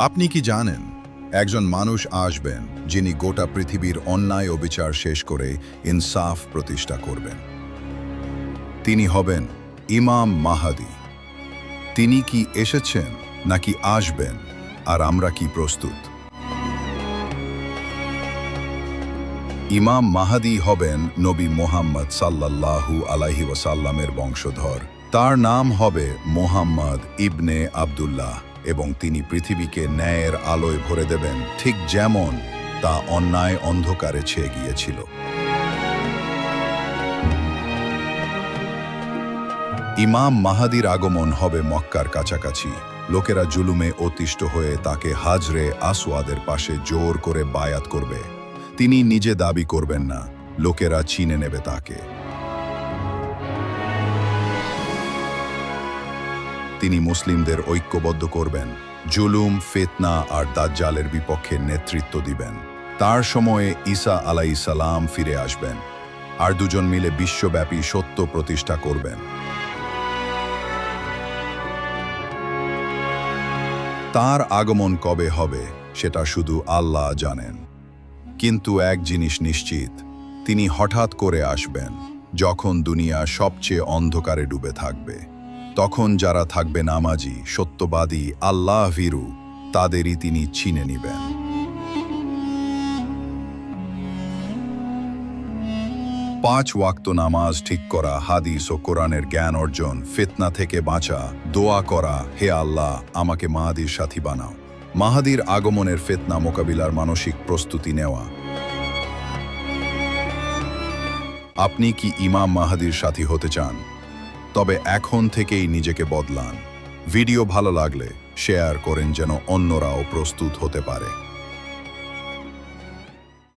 আপনি কি জানেন, একজন মানুষ আসবেন যিনি গোটা পৃথিবীর অন্যায় ও বিচার শেষ করে ইনসাফ প্রতিষ্ঠা করবেন। তিনি হবেন ইমাম মাহাদি। তিনি কি এসেছেন নাকি আসবেন আর আমরা কি প্রস্তুত? ইমাম মাহাদি হবেন নবী মোহাম্মদ সাল্লাল্লাহু আলাইহি ওয়াসাল্লামের বংশধর। তার নাম হবে মোহাম্মদ ইবনে আব্দুল্লাহ। এবং তিনি পৃথিবীকে ন্যায়ের আলোয় ভরে দেবেন, ঠিক যেমন তা অন্যায় অন্ধকারে ছেয়ে গিয়েছিল। ইমাম মাহাদির আগমন হবে মক্কার কাছাকাছি। লোকেরা জুলুমে অতিষ্ঠ হয়ে তাকে হাজরে আসওয়াদের পাশে জোর করে বায়াত করবে। তিনি নিজে দাবি করবেন না, লোকেরা চিনে নেবে তাকে। তিনি মুসলিমদের ঐক্যবদ্ধ করবেন, জুলুম, ফেতনা আর দাজ্জালের বিপক্ষে নেতৃত্ব দিবেন। তার সময়ে ঈসা আলাই সালাম ফিরে আসবেন আর দুজন মিলে বিশ্বব্যাপী সত্য প্রতিষ্ঠা করবেন। তার আগমন কবে হবে সেটা শুধু আল্লাহ জানেন। কিন্তু এক জিনিস নিশ্চিত, তিনি হঠাৎ করে আসবেন, যখন দুনিয়া সবচেয়ে অন্ধকারে ডুবে থাকবে। তখন যারা থাকবে নামাজি, সত্যবাদী আল্লাহ ভিরু তাদেরই তিনি চিনে নিবেন। পাঁচ ওয়াক্ত নামাজ ঠিক করা, হাদিস ও কোরআনের জ্ঞান অর্জন, ফিতনা থেকে বাঁচা, দোয়া করা, হে আল্লাহ, আমাকে মাহাদির সাথী বানাও। মাহাদির আগমনের ফেতনা মোকাবিলার মানসিক প্রস্তুতি নেওয়া। আপনি কি ইমাম মাহাদির সাথী হতে চান? তবে এখন থেকেই নিজেকে বদলান। ভিডিও ভালো লাগলে শেয়ার করেন যেন অন্যরাও প্রস্তুত হতে পারে।